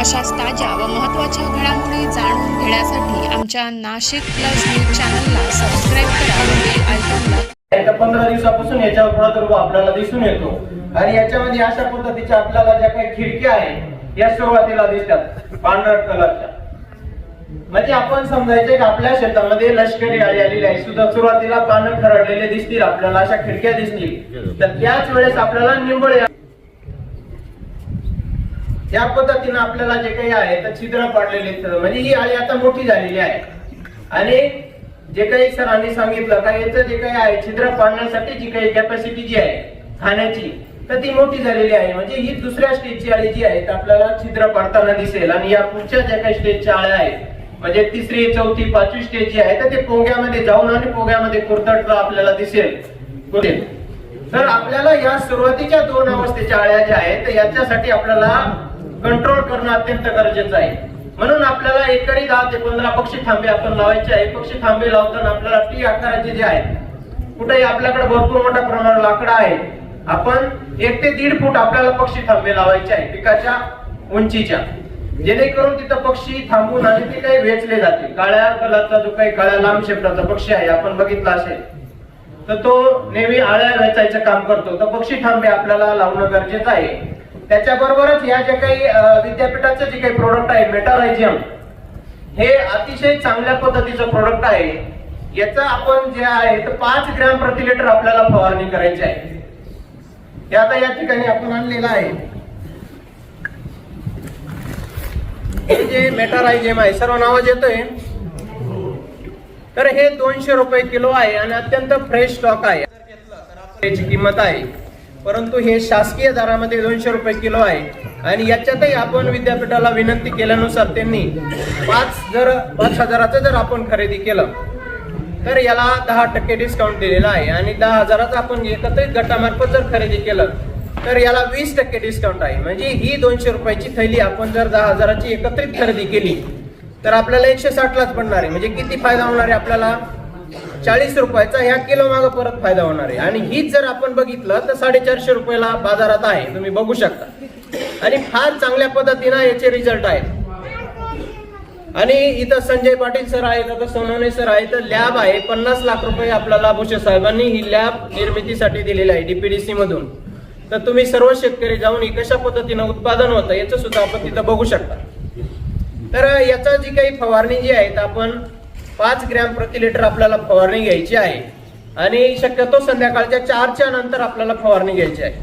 अशाच ताज्या व महत्त्वाच्या घडामोडी जाणून घेण्यासाठी आमच्या नाशिक प्लस न्यूज चॅनलला सबस्क्राईब करा बेल आयकॉनला पंधरा दिवसापासून याच्यावर प्रादुर्भाव आपल्याला दिसून येतो. आणि याच्यामध्ये अशा पद्धतीच्या आपल्याला ज्या काही खिडक्या आहेत या सुरुवातीला दिसतात पांढरट कलरच्या. म्हणजे आपण समजायचं की आपल्या शेतामध्ये लष्करी आळी आलेली आहे. सुद्धा सुरुवातीला पानं खरडलेले दिसतील आपल्याला अशा खिडक्या दिसतील. तर त्याच वेळेस आपल्याला निंबळ या पद्धतीनं आपल्याला जे काही आहे तर छिद्र पाडलेले आहेत. म्हणजे ही आळी आता मोठी झालेली आहे आणि जे काही सरांनी सांगितलं का याचं जे काही आहे छिद्र पाडण्यासाठी जी काही कॅपॅसिटी जी आहे खाण्याची तर ती मोठी झालेली आहे म्हणजे ही दुसऱ्या स्टेजची आळी जी आहे तर आपल्याला छिद्र पाडताना दिसेल आणि या पुढच्या ज्या काही स्टेजच्या आळ्या आहेत म्हणजे तिसरी चौथी पाचवी स्टेज जी आहे तर ते पोग्यामध्ये जाऊन आणि पोग्यामध्ये कुरतडलं आपल्याला दिसेल दिसेल. तर आपल्याला या सुरुवातीच्या दोन अवस्थेच्या आळ्या ज्या आहेत तर याच्यासाठी आपल्याला कंट्रोल करणं अत्यंत गरजेचं आहे. म्हणून आपल्याला एकरी दहा ते पंधरा पक्षी थांबे आपण लावायचे आहे. पक्षी थांबे लावताना आपल्याला टी आकाराचे जे आहेत कुठेही आपल्याकडे भरपूर मोठ्या प्रमाणावर लाकडं आहे आपण एक ते दीड फूट आपल्याला पक्षी थांबे लावायचे आहे पिकाच्या उंचीच्या. जेणेकरून तिथं पक्षी थांबून आणि ते काही वेचले जाते काळ्या कलरचा जो काही काळ्या लांब शेपटाचा पक्षी आहे आपण बघितला असेल तर तो नेहमी आळ्या वेचायचं काम करतो. तर पक्षी थांबे आपल्याला लावणं गरजेचं आहे. त्याच्याबरोबरच या जे काही विद्यापीठाचं जे काही प्रोडक्ट आहे मेटारायझियम हे अतिशय चांगल्या पद्धतीचं प्रोडक्ट आहे. याचा आपण जे आहे तर पाच ग्रॅम प्रति लिटर आपल्याला फवारणी करायची आहे. हे आता या ठिकाणी आपण आणलेलं आहे. हे जे मेटारायझियम आहे सर्व नावाज येतोय तर हे दोनशे रुपये किलो आहे आणि अत्यंत फ्रेश स्टॉक आहे. घेतलं तर आपण याची किंमत आहे. परंतु हे शासकीय दरामध्ये दोनशे रुपये किलो आहे. आणि याच्यातही आपण विद्यापीठाला विनंती केल्यानुसार त्यांनी पाच जर पाच हजाराचं जर आपण खरेदी केलं तर याला दहा टक्के डिस्काउंट दिलेला आहे. आणि दहा हजाराचं आपण एकत्रित गटामार्फत जर खरेदी केलं तर याला वीस टक्के डिस्काउंट आहे. म्हणजे ही दोनशे रुपयाची थैली आपण जर दहा हजाराची एकत्रित खरेदी केली तर आपल्याला एकशे साठलाच पडणार आहे. म्हणजे किती फायदा होणार आहे आपल्याला? चाळीस रुपयाचा ह्या किलो मागे परत फायदा होणार आहे. आणि हीच जर आपण बघितलं तर साडेचारशे रुपयाला बाजारात आहे. तुम्ही बघू शकता. आणि फार चांगल्या पद्धतीनं याचे रिझल्ट आहेत. आणि इथं संजय पाटील सर आहेत आता सोनवणे सर आहे तर लॅब आहे. पन्नास लाख रुपये आपल्याला भुसे साहेबांनी ही लॅब निर्मितीसाठी दिलेली आहे डीपीडीसी मधून. तर तुम्ही सर्व शेतकरी जाऊन ही कशा पद्धतीनं उत्पादन होतं याचं सुद्धा आपण तिथं बघू शकता. तर याचा जी काही फवारणी जी आहे आपण पाच ग्रॅम प्रति लिटर आपल्याला फवारणी घ्यायची आहे. आणि शक्यतो संध्याकाळच्या चारच्या नंतर आपल्याला फवारणी घ्यायची आहे.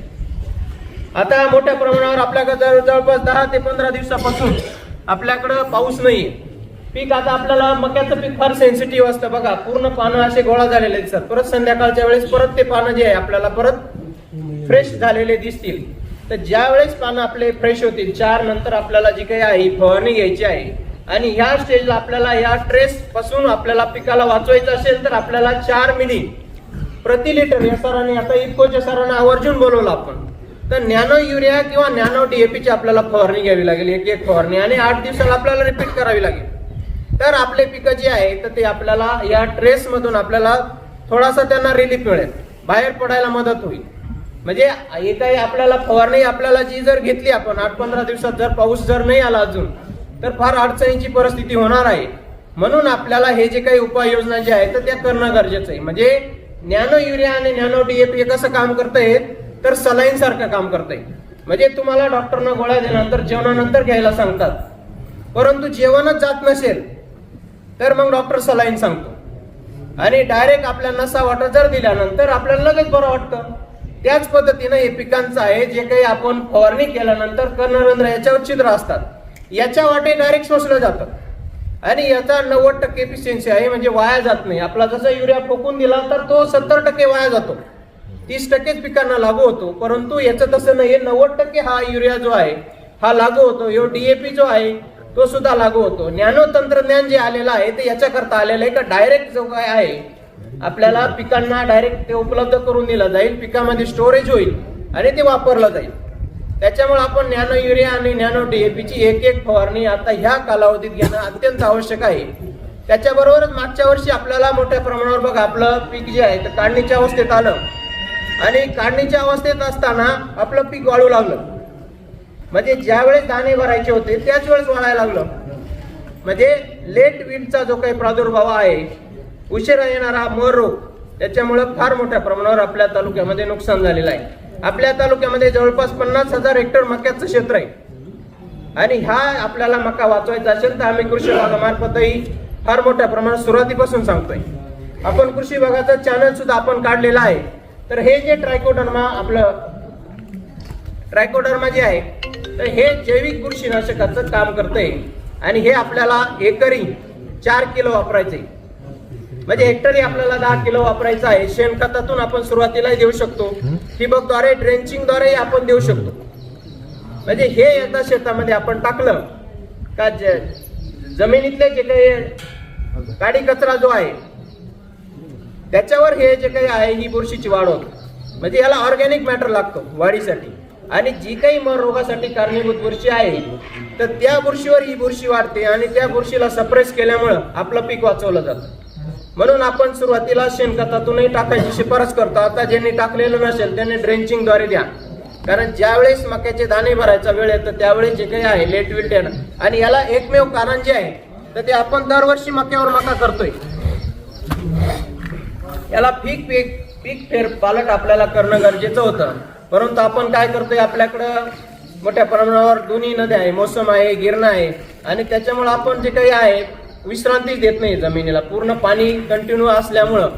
आता मोठ्या प्रमाणावर आपल्याकडे जवळ- जवळपास दहा ते पंधरा दिवसापासून आपल्याकडं पाऊस नाहीये. पीक आता आपल्याला मक्याचं पीक फार सेन्सिटिव्ह असतं बघा. पूर्ण पानं असे गोळा झालेले दिसतात. परत संध्याकाळच्या वेळेस परत ते पानं जे आहे आपल्याला परत फ्रेश झालेले दिसतील. तर ज्या वेळेस पानं आपले फ्रेश होतील चार नंतर आपल्याला जी काही आहे फवारणी घ्यायची आहे. आणि ह्या स्टेजला आपल्याला या ट्रेस पासून आपल्याला पिकाला वाचवायचं असेल तर आपल्याला चार मिली. प्रति लिटर या सरांनी आता इफकोच्या सरांना आवर्जून बोलवलं आपण. तर नॅनो युरिया किंवा नॅनो डीएपीची आपल्याला फवारणी घ्यावी लागेल. एक एक फवारणी. आणि आठ दिवसाला आपल्याला रिपीट करावी लागेल. तर आपले पिकं जे आहे तर ते आपल्याला या ट्रेस मधून आपल्याला थोडासा त्यांना रिलीफ मिळेल. बाहेर पडायला मदत होईल. म्हणजे हे आपल्याला फवारणी आपल्याला जी जर घेतली आपण आठ पंधरा दिवसात जर पाऊस जर नाही आला अजून तर फार अडचणीची परिस्थिती होणार आहे. म्हणून आपल्याला हे जे काही उपाययोजना ज्या आहेत तर त्या करणं गरजेचं आहे. म्हणजे नॅनो युरिया आणि नॅनो डीएपी कसं काम करतायत तर सलाईन सारखं काम करताय म्हणजे तुम्हाला डॉक्टरनं गोळ्या दिल्यानंतर जेवणानंतर घ्यायला सांगतात. परंतु जेवणच जात नसेल तर मग डॉक्टर सलाईन सांगतो. आणि डायरेक्ट आपल्या नसा वाटर जर दिल्यानंतर आपल्याला लगेच बरं वाटतं. त्याच पद्धतीनं हे पिकांचं आहे जे काही आपण फवारणी केल्यानंतर कर्णरंध्र याच्यावर छिद्र असतात. याच्या वाटे डायरेक्ट शोषलं जातं. आणि याचा नव्वद टक्के एफिशियन्सी आहे म्हणजे वाया जात नाही. आपला जसा युरिया फोकून दिला तर तो सत्तर टक्के वाया जातो. तीस टक्केच पिकांना लागू होतो परंतु याचं तसं नाही नव्वद टक्के हा युरिया जो आहे हा लागू होतो. यो डीएपी जो आहे तो सुद्धा लागू होतो. ज्ञानो तंत्रज्ञान जे आलेलं आहे ते याच्याकरता आलेलं आहे का? डायरेक्ट जो काय आहे आपल्याला पिकांना डायरेक्ट ते उपलब्ध करून दिलं जाईल पिकामध्ये स्टोरेज होईल आणि ते वापरलं जाईल. त्याच्यामुळे आपण नॅनो युरिया आणि नॅनो डीएपीची एक एक फवारणी आता ह्या कालावधीत घेणं अत्यंत आवश्यक आहे. त्याच्याबरोबरच मागच्या वर्षी आपल्याला मोठ्या प्रमाणावर बघा आपलं पीक जे आहे तर काढणीच्या अवस्थेत आलं. आणि काढणीच्या अवस्थेत असताना आपलं पीक वाळू लागलं. म्हणजे ज्या वेळेस दाणे भरायचे होते त्याच वेळेस वाळायला लागलं. म्हणजे लेट विंडचा जो काही प्रादुर्भाव आहे उशिरा येणारा मर रोग त्याच्यामुळं फार मोठ्या प्रमाणावर आपल्या तालुक्यामध्ये नुकसान झालेलं आहे. आपल्या तालुक्यामध्ये जवळपास पन्नास हजार हेक्टर मक्याचं क्षेत्र आहे. आणि हा आपल्याला मका वाचवायचा असेल तर आम्ही कृषी विभागामार्फतही फार मोठ्या प्रमाणात सुरुवातीपासून सांगतोय. आपण कृषी विभागाचं चॅनल सुद्धा आपण काढलेलं आहे. तर हे जे ट्रायकोडर्मा आपलं ट्रायकोडर्मा जे आहे तर हे जैविक बुरशीनाशकाचं काम करतंय. आणि हे आपल्याला एकरी चार किलो वापरायचे म्हणजे हेक्टरी आपल्याला दहा किलो वापरायचं आहे. शेणखतातून आपण सुरुवातीला देऊ शकतो. ठिबकद्वारे ड्रेंचिंगद्वारे आपण देऊ शकतो. म्हणजे हे एकदा शेतामध्ये आपण टाकलं का ज- जमिनीतले जे काही काडी कचरा जो आहे त्याच्यावर हे जे काही आहे ही बुरशीची वाढ होते. म्हणजे याला ऑर्गॅनिक मॅटर लागतो वाढीसाठी. आणि जी काही मर रोगासाठी कारणीभूत बुरशी आहे तर त्या बुरशीवर ही बुरशी वाढते आणि त्या बुरशीला सप्रेस केल्यामुळं आपलं पीक वाचवलं जातं. म्हणून आपण सुरुवातीला शेणखतातूनही टाकायची शिफारस करतो. आता ज्यांनी टाकलेलं नसेल त्यांनी ड्रेंचिंगद्वारे द्या. कारण ज्यावेळेस मक्याचे दाणे भरायचा वेळ येतो त्यावेळेस जे काही आहे लेट विल्टेन आणि याला एकमेव कारण जे आहे तर ते आपण दरवर्षी मक्यावर मका करतोय. याला पीक पीक पीक फेर पालट आपल्याला करणं गरजेचं होतं. परंतु आपण काय करतोय आपल्याकडं मोठ्या प्रमाणावर दोन्ही नद्या आहे मोसम आहे गिरणा आहे. आणि त्याच्यामुळे आपण जे काही आहे विश्रांतीच देत नाही जमिनीला. पूर्ण पाणी कंटिन्यू असल्यामुळं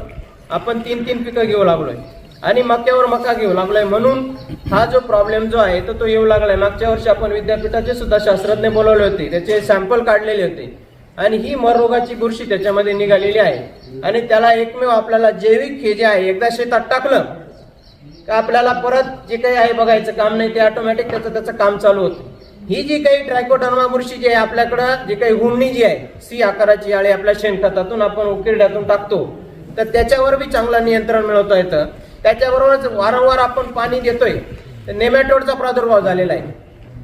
आपण तीन तीन पिकं घेऊ लागलोय. आणि मक्यावर मका घेऊ लागलोय. म्हणून हा जो प्रॉब्लेम जो आहे तो तो येऊ लागलाय. मागच्या वर्षी आपण विद्यापीठाचे सुद्धा शास्त्रज्ञ बोलवले होते. त्याचे सॅम्पल काढलेले होते. आणि ही मररोगाची बुरशी त्याच्यामध्ये निघालेली आहे. आणि त्याला एकमेव आपल्याला जैविक हे जे आहे एकदा शेतात टाकलं का आपल्याला परत जे काही आहे बघायचं काम नाही ते ऑटोमॅटिक त्याचं त्याचं काम चालू होतं. ही जी काही ट्रायकोडर्मा बुरशी जी आहे आपल्याकडं जे काही हुमणी जी आहे सी आकाराची आळी आपल्या शेणखतातून आपण उकिरड्यातून टाकतो तर त्याच्यावर बी चांगला नियंत्रण मिळवता येतं. त्याच्याबरोबरच वारंवार आपण पाणी देतोय. तर नेमॅटोडचा प्रादुर्भाव झालेला आहे.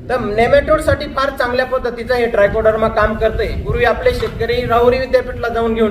तर नेमॅटोडसाठी फार चांगल्या पद्धतीचं हे ट्रायकोडर्मा काम करतंय. पूर्वी आपले शेतकरी राहुरी विद्यापीठला जाऊन घेऊन